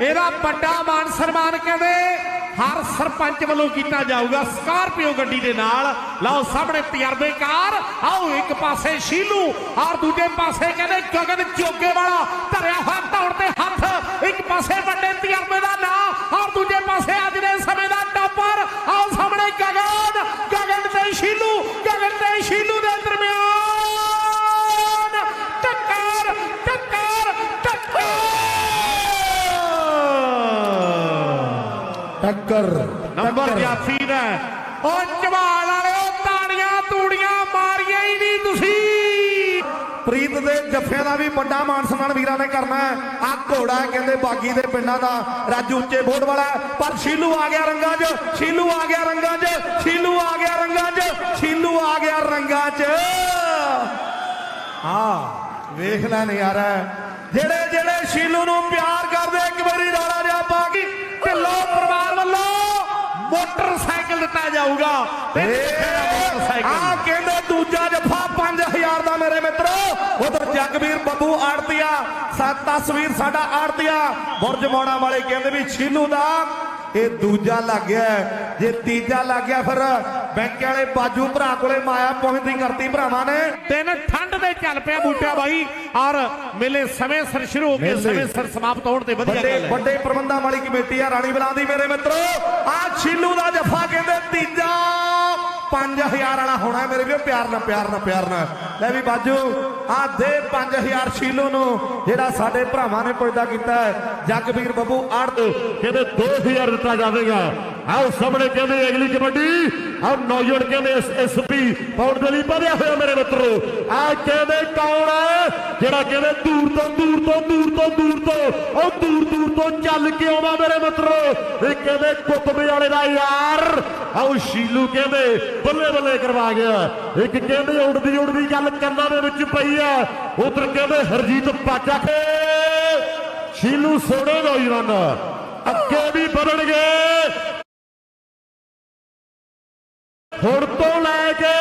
ਇਹਦਾ ਵੱਡਾ ਮਾਨ ਸਨਮਾਨ ਕਹਿੰਦੇ ਹਰ ਸਰਪੰਚ ਵੱਲੋਂ ਕੀਤਾ ਜਾਊਗਾ। ਸਕਾਰਪੀਓ ਗੱਡੀ ਦੇ ਨਾਲ। ਲਓ ਸਾਹਮਣੇ ਤਜਰਬੇਕਾਰ ਆਓ ਇੱਕ ਪਾਸੇ ਸ਼ੀਲੂ ਔਰ ਦੂਜੇ ਪਾਸੇ ਕਹਿੰਦੇ ਗਗਨ ਜੋਗੇ ਵਾਲਾ ਧਰਿਆ ਹੋਇਆ ਧੌਣ ਤੇ ਹੱਥ। ਇੱਕ ਪਾਸੇ ਵੱਡੇ ਤਜਰਬੇ ਦਾ ਨਾਂ ਔਰ ਦੂਜੇ ਪਾਸੇ ਅੱਜ ਦੇ ਸਮੇਂ ਦਾ ਟੱਪਰ ਆਓ ਸਾਹਮਣੇ ਗਗਨ ਗਗਨ ਤੇ ਸ਼ੀਲੂ ਗਗਨ ਤੇ ਸ਼ੀਲੂ ਦੇ ਦਰਮਿਆਨ ਟੱਕਰ ਟੱਕਰ ਟੱਕਰ ਟੱਕਰ ਨੰਬਰ ਟੱਕਰ। 82 ਦਾ ਹੈ। ਉਹ ਝਵਾਲ ਵਾਲਿਓ ਤਾੜੀਆਂ ਤੂੜੀਆਂ ਮਾਰੀਆਂ ਹੀ ਨਹੀਂ ਤੁਸੀਂ ਪ੍ਰੀਤ ਦੇ ਜੱਫਿਆਂ ਦਾ ਵੀ ਵੱਡਾ ਮਾਨ ਸਨਮਾਨ ਵੀਰਾਂ ਨੇ ਕਰਨਾ ਹੈ ਆ ਘੋੜਾ ਹੈ ਕਹਿੰਦੇ ਬਾਗੀ ਦੇ ਪਿੰਡਾਂ ਦਾ ਰਾਜੂ ਉੱਚੇ ਬੋੜ ਵਾਲਾ ਹੈ। ਪਰ ਸ਼ੀਲੂ ਆ ਗਿਆ ਰੰਗਾਂ 'ਚ ਸ਼ੀਲੂ ਆ ਗਿਆ ਰੰਗਾਂ 'ਚ ਸ਼ੀਲੂ ਆ ਗਿਆ ਰੰਗਾਂ 'ਚ ਸ਼ੀਲੂ ਆ ਗਿਆ ਰੰਗਾਂ 'ਚ ਆ ਵੇਖ ਲੈ ਨਜ਼ਾਰਾ ਜਿਹੜੇ ਜਿਹੜੇ ਸ਼ੀਲੂ ਨੂੰ ਪਿਆਰ ਕਰਦੇ ਇੱਕ ਵਾਰੀ ਰੌਲਾ ਜਿਹਾ ਪਾ ਕੇ ਢਿੱਲੋਂ ਮੋਟਰਸਾਈਕਲ ਜਾਊਗਾ ਤੇ ਕਿੱਥੇ ਆ ਆ ਮੋਟਰਸਾਈਕਲ? ਕਹਿੰਦੇ ਦੂਜਾ ਜਫਾ 5000 ਦਾ ਮੇਰੇ ਮਿੱਤਰੋ। ਉਧਰ ਜਗਵੀਰ ਬੱਬੂ ਆੜਤੀਆ। ਸਾ ਤਸਵੀਰ ਸਾਡਾ ਆੜਤੀਆ। ਬੁਰਜ ਮੋੜਾ ਵਾਲੇ ਕਹਿੰਦੇ ਵੀ ਛੀਲੂ ਦਾ ਇਹ ਦੂਜਾ ਲੱਗ ਗਿਆ। ਜੇ ਤੀਜਾ ਲੱਗ ਗਿਆ ਫਿਰ ਬੈਂਕ ਵਾਲੇ ਬਾਜੂ ਭਰਾ ਕੋਲੇ ਮਾਇਆ ਪਹੁੰਚਦੀ ਕਰਤੀ ਭਰਾਵਾਂ ਨੇ। ਦਿਨ ਠੰਡ ਦੇ ਚੱਲ ਪਿਆ ਬੂਟਾ ਬਾਈ ਔਰ ਮੇਲੇ ਸਮੇਂ ਸਿਰ ਸ਼ੁਰੂ ਹੋ ਕੇ। ਸਮੇਂ ਸਿਰ ਸਮਾਪਤ ਹੋਣ ਤੇ ਵਧੀਆ ਗੱਲ ਹੈ। ਵੱਡੇ ਪ੍ਰਬੰਧਾਂ ਵਾਲੀ ਕਮੇਟੀ ਆ ਰਾਣੀ ਬਲਾਦੀ ਮੇਰੇ ਮਿੱਤਰੋ। ਆ ਛੀਲੂ ਦਾ ਜਫਾ ਕਹਿੰਦੇ ਤੀਜਾ। 5000 ਵਾਲਾ ਹੋਣਾ ਮੇਰੇ ਵੀਰੋ ਪਿਆਰ ਨਾਲ ਪਿਆਰ ਨਾਲ ਪਿਆਰ ਨਾਲ। ਲੈ ਵੀ ਬਾਜੂ ਆ ਦੇ 5000 ਛੀਲੂ ਨੂੰ ਜਿਹੜਾ ਸਾਡੇ ਭਰਾਵਾਂ ਨੇ ਪੁੱਜਦਾ ਕੀਤਾ ਜਗਵੀਰ ਬੱਬੂ ਆੜਤ ਕਹਿੰਦੇ 2000 ਦਿੱਤਾ ਜਾਵੇਗਾ। ਆਓ ਸਾਹਮਣੇ ਕਹਿੰਦੇ ਅਗਲੀ ਕਬੱਡੀ। ਆਓ ਨੌਜਵਾਨ ਕਹਿੰਦੇ ਐਸਪੀ ਪੌੜ ਦੇ ਲਈ ਵਧਿਆ ਹੋਇਆ ਮੇਰੇ ਮਿੱਤਰੋ। ਆ ਕਹਿੰਦੇ ਕੌਣ ਹੈ ਜਿਹੜਾ ਕਹਿੰਦੇ ਦੂਰ ਤੋਂ ਦੂਰ ਤੋਂ ਦੂਰ ਤੋਂ ਦੂਰ ਤੋਂ, ਉਹ ਦੂਰ ਦੂਰ ਤੋਂ ਚੱਲ ਕੇ ਆਉਂਦਾ ਮੇਰੇ ਮਿੱਤਰੋ। ਇਹ ਕਹਿੰਦੇ ਕੁੱਤਬੇ ਵਾਲੇ ਦਾ ਯਾਰ। ਆਓ ਸ਼ੀਲੂ ਕਹਿੰਦੇ ਬੱਲੇ ਬੱਲੇ ਕਰਵਾ ਗਿਆ। ਇੱਕ ਕਹਿੰਦੇ ਉੜਦੀ ਉੜਦੀ ਗੱਲ ਕੰਨਾਂ ਦੇ ਵਿੱਚ ਪਈ ਆ। ਉਧਰ ਕਹਿੰਦੇ ਹਰਜੀਤ ਪਾਚਾ ਕੇ ਸ਼ੀਲੂ ਸੋੜੇ ਨੌਜਵਾਨ। ਅੱਗੇ ਵੀ ਵਧਣਗੇ। ਹੁਣ ਤੋਂ ਲੈ ਕੇ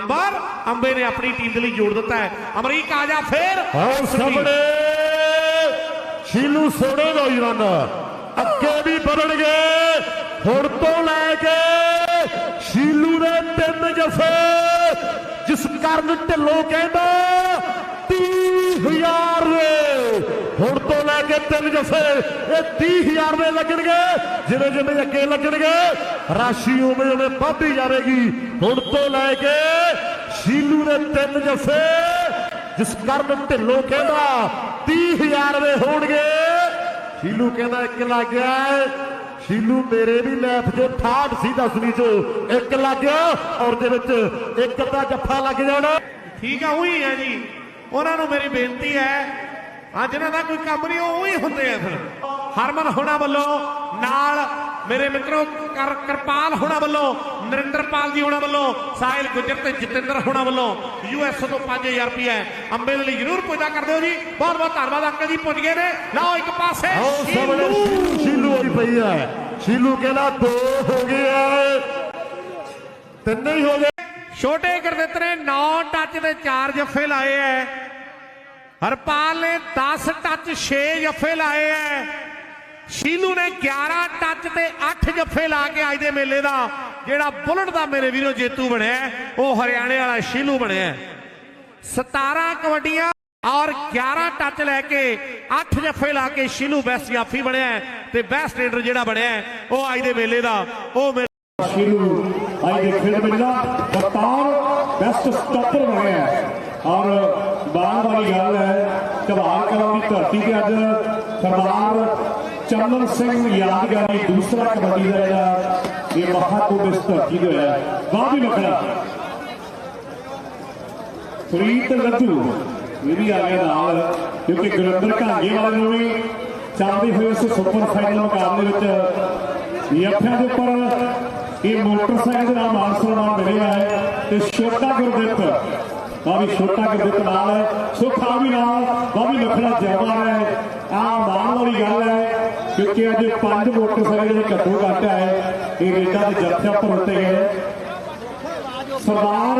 ਨੰਬਰ। ਅੰਬੇ ਨੇ ਆਪਣੀ ਟੀਮ ਦੇ ਲਈ ਜੋੜ ਦਿੱਤਾ ਹੈ। ਅਮਰੀਕ ਆ ਜਾ ਫੇਰ। ਆਓ ਸਾਹਮਣੇ ਸ਼ੀਲੂ ਸੋੜੇ ਨੌਜਵਾਨ ਅੱਗੇ ਵੀ ਵਧਣਗੇ। ਹੁਣ ਤੋਂ ਲੈ ਕੇ ਸ਼ੀਲੂ ਦੇ ਤਿੰਨ ਜਫੇ। ਜਿਸ ਕਾਰਨ ਢਿੱਲੋਂ ਕਹਿੰਦਾ 30000 ਦੇ ਹੁਣ ਤੋਂ ਲੈ ਕੇ ਤਿੰਨ ਜਫੇ ਇਹ 30000 ਦੇ ਲੱਗਣਗੇ। ਜਿਵੇਂ ਜਿਵੇਂ ਅੱਗੇ ਲੱਗਣਗੇ, ਰਾਸ਼ੀ ਉਵੇਂ ਉਵੇਂ ਵੱਧਦੀ ਜਾਵੇਗੀ। ਹੁਣ ਤੋਂ ਲੈ ਕੇ ਸ਼ੀਲੂ ਦੇ ਤਿੰਨ ਜਫੇ ਜਿਸ ਕਾਰਨ ਢਿੱਲੋਂ ਕਹਿੰਦਾ 30000 ਦੇ ਹੋਣਗੇ। ਸ਼ੀਲੂ ਕਹਿੰਦਾ ਇੱਕ ਲੱਗ ਗਿਆ। ਸ਼ੀਲੂ ਮੇਰੇ ਵੀ ਲੈਫ ਜੋ 68 ਸੀ 10ਵੀਂ ਚੋਂ। ਇੱਕ ਲੱਗ ਗਿਆ ਔਰ ਦੇ ਵਿੱਚ ਇੱਕ ਅੱਧਾ ਜੱਫਾ ਲੱਗ ਜਾਣਾ। ਠੀਕ ਆ, ਉਹੀ ਹੈ ਜੀ। ਉਹਨਾਂ ਨੂੰ ਮੇਰੀ ਬੇਨਤੀ ਹੈ ਆ ਜਿਨ੍ਹਾਂ ਦਾ ਕੋਈ ਕੰਮ ਨਹੀਂ ਉਹ ਹੀ ਹੁੰਦੇ ਆ ਫਿਰ ਹਰਮਨ ਹੋਣਾ ਵੱਲੋਂ ਨਾਲ ਮੇਰੇ ਮਿੱਤਰੋ ਕਰ ਕਿਰਪਾਲ ਹੋਣਾ ਵੱਲੋਂ ਨਰਿੰਦਰਪਾਲ ਜੀ ਹੋਣਾ ਵੱਲੋਂ ਸਾਹਿਲ ਗੁੱਜਰ ਤੇ ਜਤਿੰਦਰ ਹੋਣਾ ਵੱਲੋਂ ਯੂਐਸ ਤੋਂ 5000 ਰੁਪਏ ਅੰਬੇ ਦੇ ਲਈ ਜ਼ਰੂਰ ਪੁੱਜਾ ਕਰ ਦਿਓ ਜੀ। ਬਹੁਤ ਬਹੁਤ ਧੰਨਵਾਦ ਅੰਕਲ ਜੀ ਪੁੱਜ ਗਏ ਨੇ। ਲਓ ਇੱਕ ਪਾਸੇ ਆਓ ਸਾਹਮਣੇ ਸ਼ੀਲੂ। ਹੋਈ ਪਈ ਹੈ। ਸ਼ੀਲੂ ਕਹਿੰਦਾ ਦੋ ਹੋ ਗਏ ਤਿੰਨ ਹੀ ਹੋ ਗਏ। ਛੋਟੇ ਗੁਰਦਿੱਤ ਨੇ 9 ਟੱਚ ਦੇ 4 ਜੱਫੇ ਲਾਏ ਐ ਹਰਪਾਲ ਨੇ 10 ਟੱਚ 6 ਜੱਫੇ ਲਾਏ ਐ ਸ਼ੀਲੂ ਨੇ 11 ਟੱਚ ਤੇ 8 ਜੱਫੇ ਲਾ ਕੇ ਅੱਜ ਦੇ ਮੇਲੇ ਦਾ ਜਿਹੜਾ ਬੁਲਟ ਦਾ ਮੇਰੇ ਵੀਰੋ ਜੇਤੂ ਬਣਿਆ ਉਹ ਹਰਿਆਣੇ ਵਾਲਾ ਸ਼ੀਲੂ ਬਣਿਆ ਹੈ। 17 ਕਬੱਡੀਆਂ ਔਰ 11 ਟੱਚ ਲੈ ਕੇ 8 ਜੱਫੇ ਲਾ ਕੇ ਸ਼ੀਲੂ ਬੈਸਟ ਜਾਫੀ ਬਣਿਆ ਤੇ ਬੈਸਟ ਰੇਡਰ ਜਿਹੜਾ ਬਣਿਆ ਹੈ, ਉਹ ਅੱਜ ਦੇ ਮੇਲੇ ਦਾ ਉਹ ਮੇਰੇ ਸ਼ੀਲੂ ਅੱਜ ਦੇ ਖੇਡ ਮੇਲਾ ਬਤਾਰ ਬੈਸਟ ਸਟਾਪਰ ਬਣਿਆ ਹੈ। ਔਰ ਬਾਣ ਵਾਲੀ ਗੱਲ ਹੈ ਚਬਾਰ ਕਲਾਂ ਦੀ ਧਰਤੀ ਤੇ ਅੱਜ ਸਰਦਾਰ ਚੰਨਨ ਸਿੰਘ ਯਾਦਗਾਰੀ ਦੂਸਰਾ ਕਬੱਡੀ ਦਾ ਜਿਹੜਾ ਇਹ ਮਹਾਕੁੰਭ ਇਸ ਧਰਤੀ ਤੇ ਹੋਇਆ ਹੈ। ਵਾਹ ਵੀ ਫਰੀਦ ਲੱਡੂ, ਇਹ ਵੀ ਆ ਗਿਆ ਨਾਲ, ਕਿਉਂਕਿ ਗੁਰਿੰਦਰ ਘਾਂਗੇ ਵਾਲੇ ਨੂੰ ਵੀ ਚੱਲਦੇ ਹੋਏ ਇਸ ਸੁਪਰ ਫਾਈਨਲ ਮੁਕਾਬਲੇ ਵਿੱਚ ਯੱਫਿਆਂ ਦੇ ਉੱਪਰ ਇਹ ਮੋਟਰਸਾਈਕਲ ਦੇ ਨਾਲ ਮਾਨ ਨਾਲ ਮਿਲਿਆ ਹੈ ਤੇ ਛੋਟਾ ਗੁਰਦਿੱਤ, ਬਾਬੀ ਛੋਟਾ ਗੁਰਦਿੱਤ ਨਾਲ ਹੈ। ਸੁਖਾ ਵੀ ਨਾਲ ਆ ਵੀ ਲਖੜਾ ਜਮਾ ਹੈ। ਆ ਮਾਣ ਵਾਲੀ ਗੱਲ ਹੈ ਕਿਉਂਕਿ ਅੱਜ ਪੰਜ ਮੋਟਰਸਾਈਕਲ ਜਿਹੜੇ ਘੱਟੋ ਘੱਟ ਹੈ। ਇਹ ਰੇਟਾਂ ਦੇ ਜੱਥਿਆਂ ਉੱਪਰ ਉੱਤੇ ਗਏ। ਸਰਦਾਰ